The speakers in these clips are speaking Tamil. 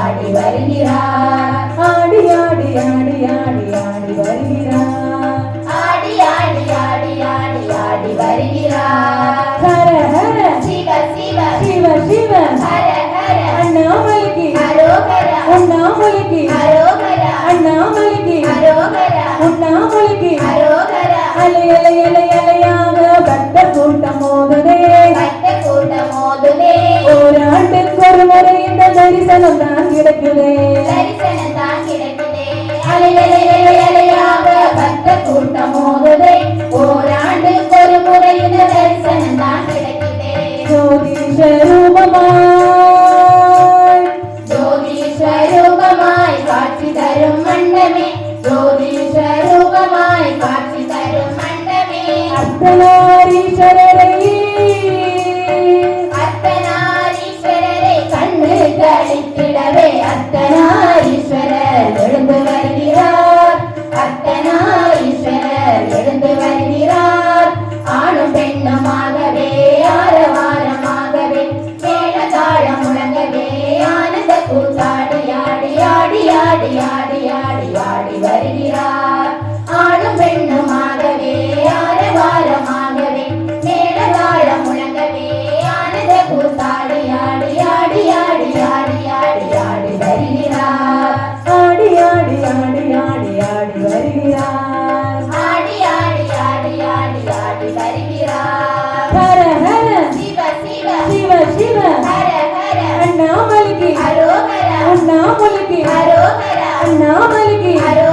ஆடி வருகிறார். ஆடி தரிசனம் தான் கிடைக்குதே. தரிசனம் தான் கிடைக்குதே பக்த கூட்டம் மோதுதே ஓராண்டு ஒரு முறை இந்த தரிசனம் தான் கிடைக்குதே. ஜோதிஷ ரூபமாய். ஜோதிஷ ரூபமாய் காட்சி தரும் மண்டமே. ஜோதிஷ ரூபமாய் காட்சி தரும் மண்டமே. அத்தனை hari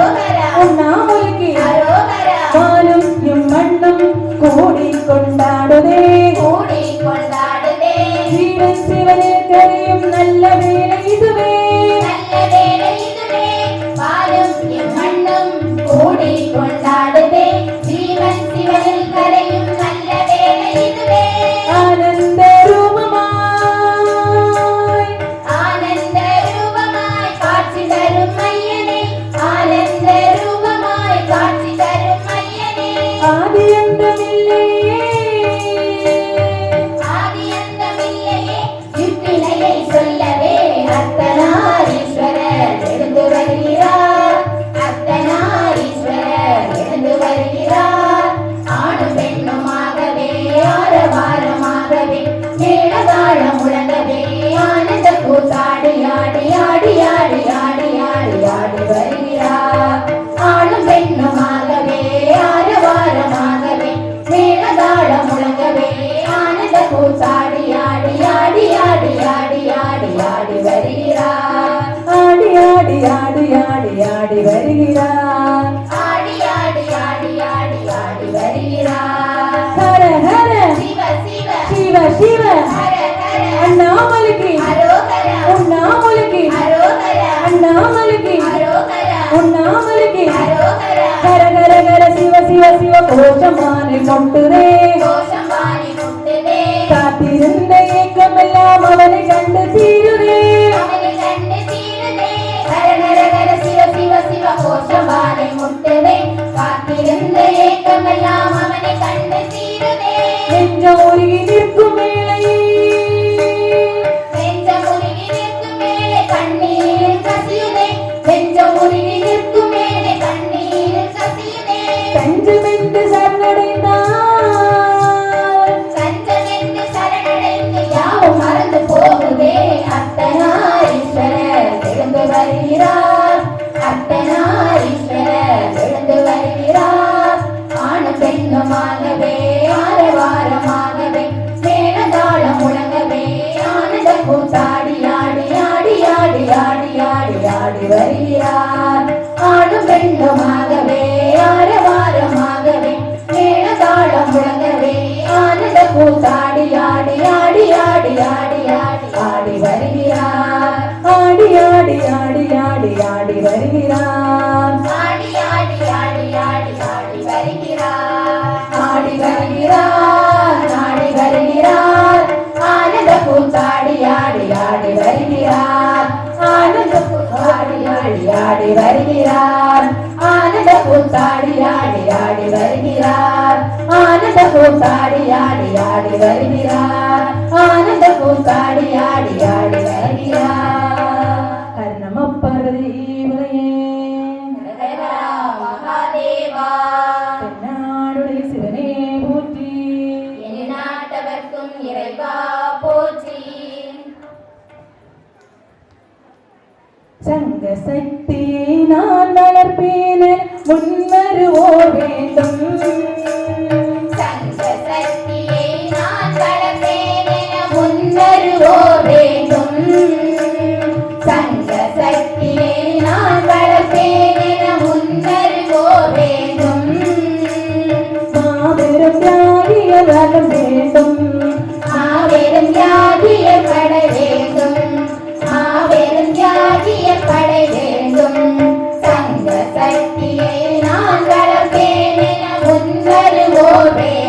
San வருகிறான். ஆடி ஆடி ஆடி ஆடி ஆடி வருகிறான். ஆடி வருகிறான் ஆடி வருகிறான். ஆனந்த பூத்தாடி ஆடி ஆடி வருகிறான். ஆனந்த பூத்தாடி ஆடி ஆடி வருகிறான். ஆனந்த பூத்தாடி ஆடி করবে।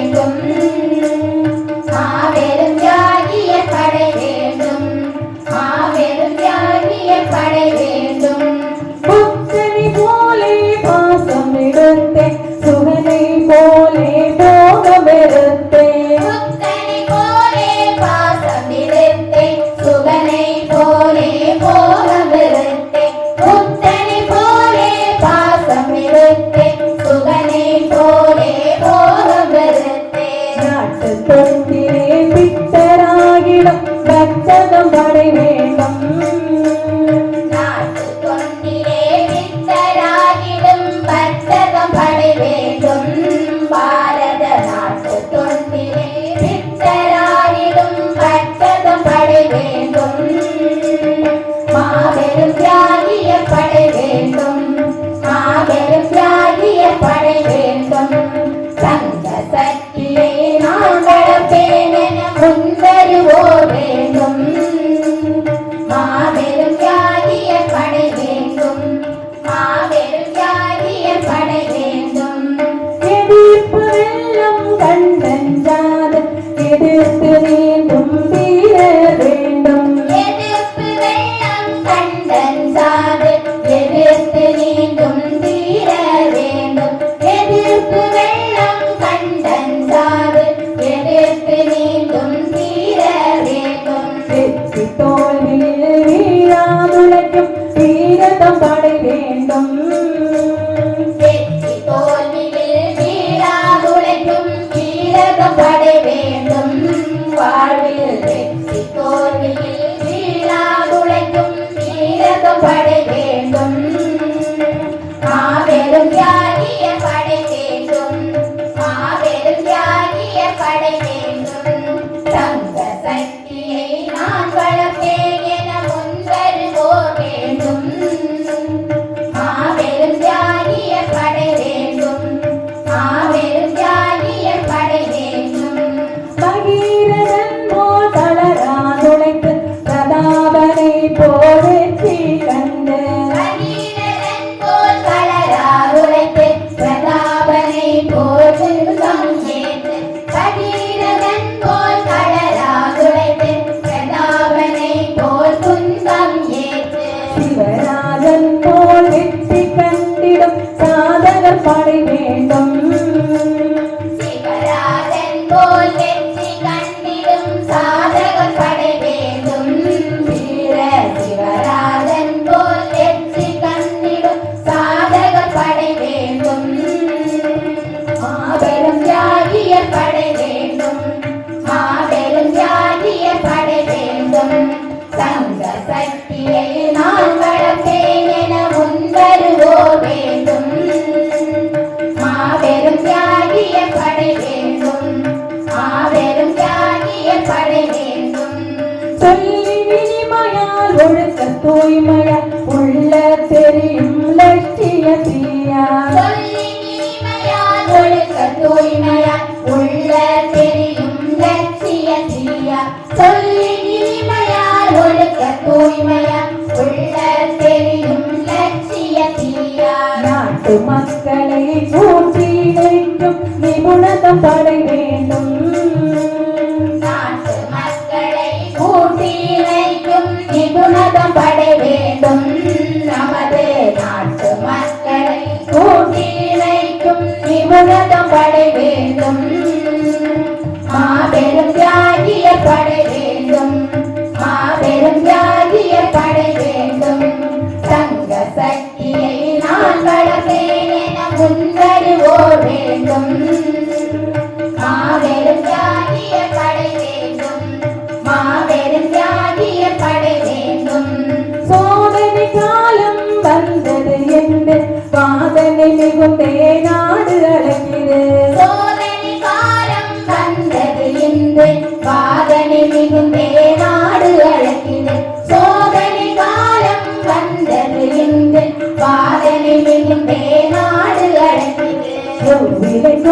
തൂയ്മയം ഉള്ള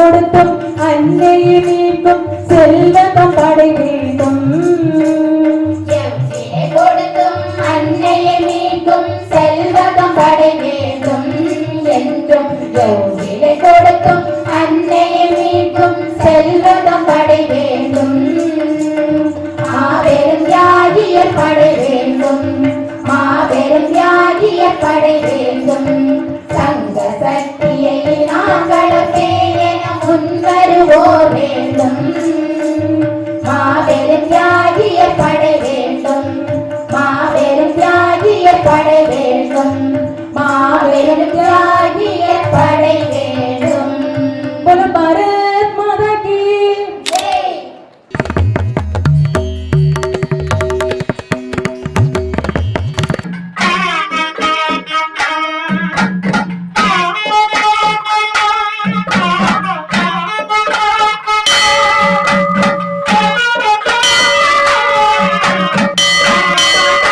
கொடுத்தும் அன்னையை மீட்கும் செல்வம் படை வேண்டும். கொடுத்தும் அன்னையை மீட்கும் செல்வம் படை வேண்டும். என்றும்